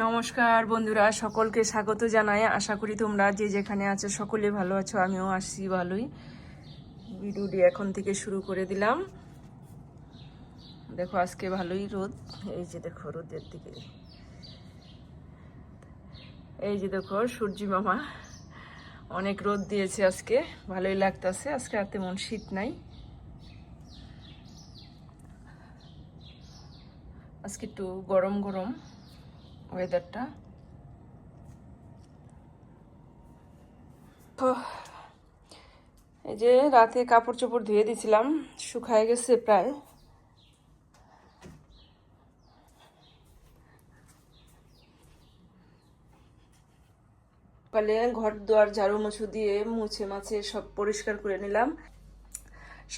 নমস্কার বন্ধুরা, সকলকে স্বাগত জানাই। আশা করি তোমরা যে যেখানে আছো সকলে ভালো আছো, আমিও আসছি ভালোই। ভিডিওটি এখন থেকে শুরু করে দিলাম। দেখো, আজকে ভালোই রোদ। এই যে দেখো, রোদের দিকে। এই যে দেখো, সূর্যি মামা অনেক রোদ দিয়েছে আজকে। ভালোই লাগতেছে। আজকে আর তেমন শীত নাই। আজকে একটু গরম গরম। ওয়েদারটা এই যে রাতে কাপড় চোপড় ধুয়ে দিয়েছিলাম শুকায় গেছে প্রায়। সকালে ঘর দুয়ার, ঝাড়ু মুছু দিয়ে মুছে মাছে সব পরিষ্কার করে নিলাম।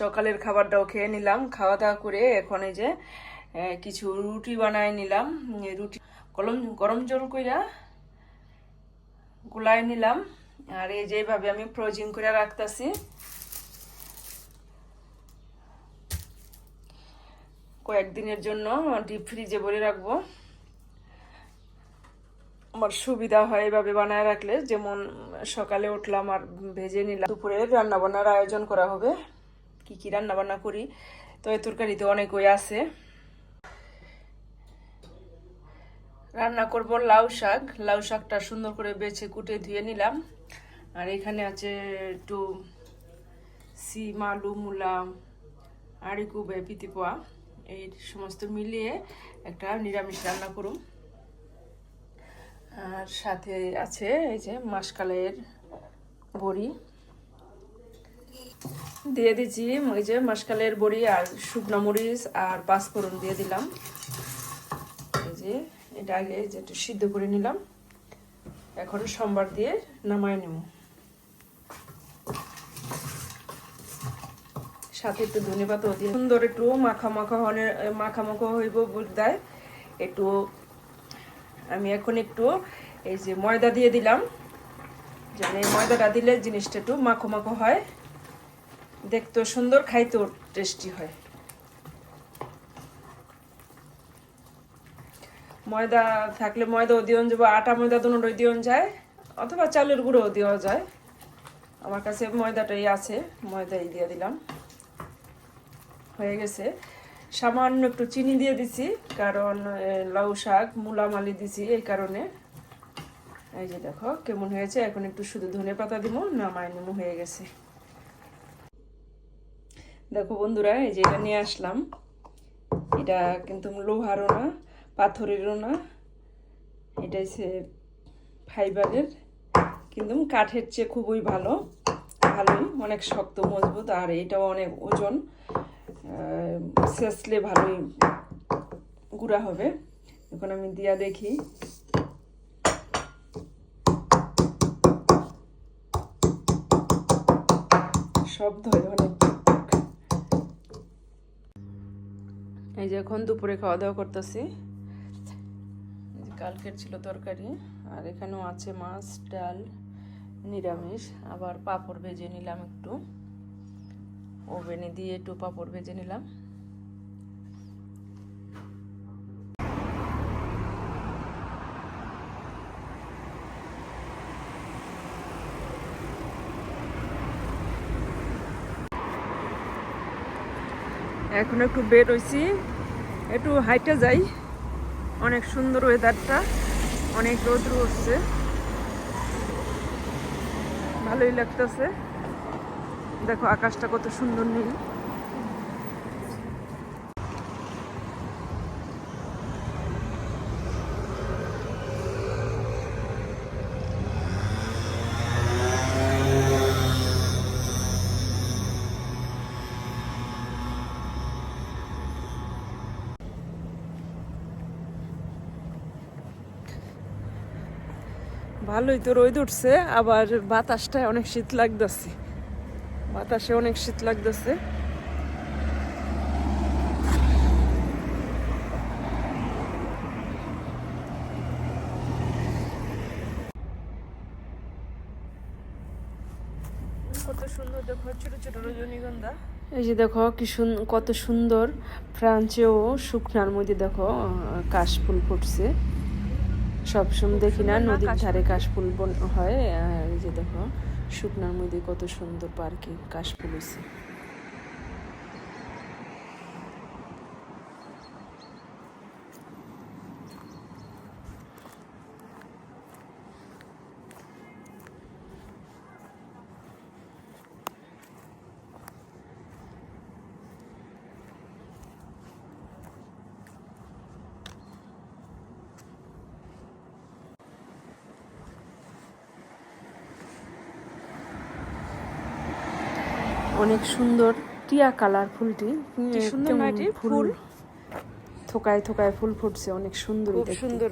সকালের খাবারটাও খেয়ে নিলাম। খাওয়া দাওয়া করে এখন এই যে কিছু রুটি বানায় নিলাম। রুটি গরম গরম জল কইরা গুলাই নিলাম। আর এই যেভাবে আমি ফ্রোজিং করে রাখতেছি। কয়েকদিনের জন্য ডিপ ফ্রিজে ভরে রাখব। আমার সুবিধা হয় এভাবে বানায় রাখলে। যেমন সকালে উঠলাম আর ভেজে নিলাম। দুপুরে রান্নাবান্নার আয়োজন করা হবে। কি কি রান্নাবান্না করি? তো এই তরকারিতে অনেক ওই আছে। রান্না করব লাউ শাক। লাউ শাকটা সুন্দর করে বেছে কুটে ধুয়ে নিলাম। আর এখানে আছে একটু সিম, আলু, মূলা আড়িকু পিতি পোয়া এই সমস্ত মিলিয়ে একটা নিরামিষ রান্না করুন। আর সাথে আছে এই যে মাসকালের বড়ি। দিয়ে দিচ্ছি ওই যে মাসকালের বড়ি আর শুকনো মরিচ আর পাঁচফোড়ন দিয়ে দিলাম। এই যে এটা আগে যে একটু সিদ্ধ করে নিলাম। এখন সোমবার দিয়ে নামায় নেব। সাথে একটু ধনে পাতাও দিয়ে সুন্দর একটু মাখা মাখা হনে, মাখা মাখা হইব দেয়। একটু আমি এখন একটু এই যে ময়দা দিয়ে দিলাম। যেন এই ময়দাটা দিলে জিনিসটা একটু মাখো মাখো হয়। দেখতেও সুন্দর, খাইতেও টেস্টি হয়। ময়দা থাকলে ময়দাও দিওন যাব, আটা, ময়দা দুটোই দিওন যায়, অথবা চালের গুঁড়োও দেওয়া যায়। আমার কাছে ময়দাটাই আছে, ময়দাই দিয়ে দিলাম। হয়ে গেছে। সামান্য একটু চিনি দিয়ে দিছি, কারণ লাউ শাক মূলা মালি দিছি এই কারণে। এই যে দেখো, কেমন হয়েছে? এখন একটু শুধু ধনে পাতা দিব নামাই নেমু হয়ে গেছে। দেখো বন্ধুরা, এই যে এটা নিয়ে আসলাম। এটা কিন্তু লোহারও না। পাথরেরও না। এটা হচ্ছে ফাইবারের। কিন্তু কাঠের চেয়ে খুবই ভালো। ভালোই, অনেক শক্ত, মজবুত, আর এটাও অনেক ওজন। শেষলে ভালোই গুঁড়া হবে। এখন আমি দিয়া দেখি। শব্দ হয় অনেক এই যে এখন দুপুরে খাওয়া দাওয়া করতেছি। কালকের ছিল তরকারি, আর এখানেও আছে মাছ, ডাল, নিরামিষ। আবার পাঁপড় ভেজে নিলাম একটু। ওভেনে দিয়ে একটু পাঁপড় ভেজে নিলাম। এখন একটু বের হয়েছি একটু হাইটে যাই। অনেক সুন্দর ওয়েদারটা অনেক রোদ হচ্ছে ভালোই লাগতেছে। দেখো আকাশটা কত সুন্দর নীল। ভালোই তো রোদ উঠছে, আবার বাতাসটায় অনেক শীত লাগতেছে। বাতাসে অনেক শীত লাগতেছে। কত সুন্দর দেখো, ছোট ছোট রজনীগন্ধা। এই যে দেখো, কি কত সুন্দর, ফ্রান্সেও শুকনার মধ্যে দেখো কাশফুল ফুটছে। সবসময় দেখি না নদীর? ধারে কাশফুল বন- হয় আর এই যে দেখো শুকনার মধ্যে কত সুন্দর পার্কে কাশফুল হয়েছে অনেক সুন্দর টিয়া কালার ফুলটি। সুন্দর ফুল? থোকায় থোকায় ফুল ফুটছে অনেক সুন্দর সুন্দর।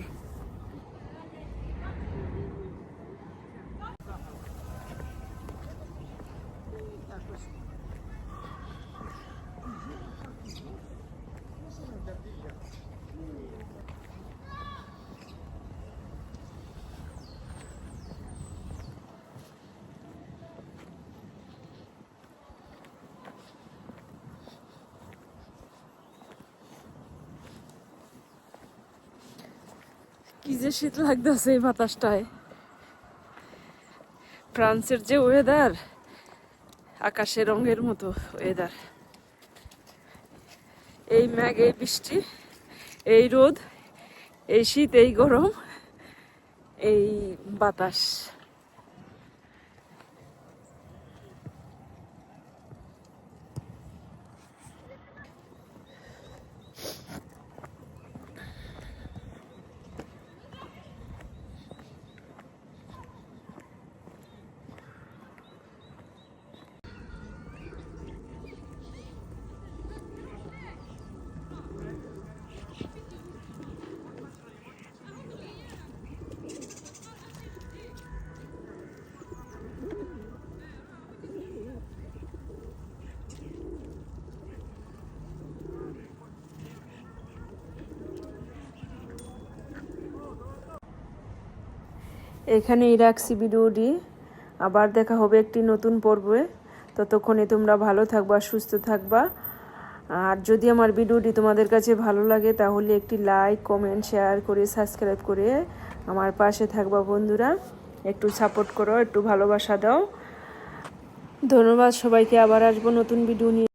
কি যে শীত লাগতেছে এই বাতাসটায়। ফ্রান্সের যে ওয়েদার আকাশের রঙের মতো ওয়েদার এই ম্যাগ, এই বৃষ্টি, এই রোদ, এই শীত, এই গরম, এই বাতাস। এখানেই রাখছি ভিডিওটি আবার দেখা হবে একটি নতুন পর্বে। ততক্ষণে তোমরা ভালো থাকবা, সুস্থ থাকবা। আর যদি আমার ভিডিওটি তোমাদের কাছে ভালো লাগে, তাহলে একটি লাইক, কমেন্ট, শেয়ার করে, সাবস্ক্রাইব করে আমার পাশে থাকবা বন্ধুরা। একটু সাপোর্ট করো, একটু ভালোবাসা দাও। ধন্যবাদ সবাইকে, আবার আসব নতুন ভিডিও নিয়ে।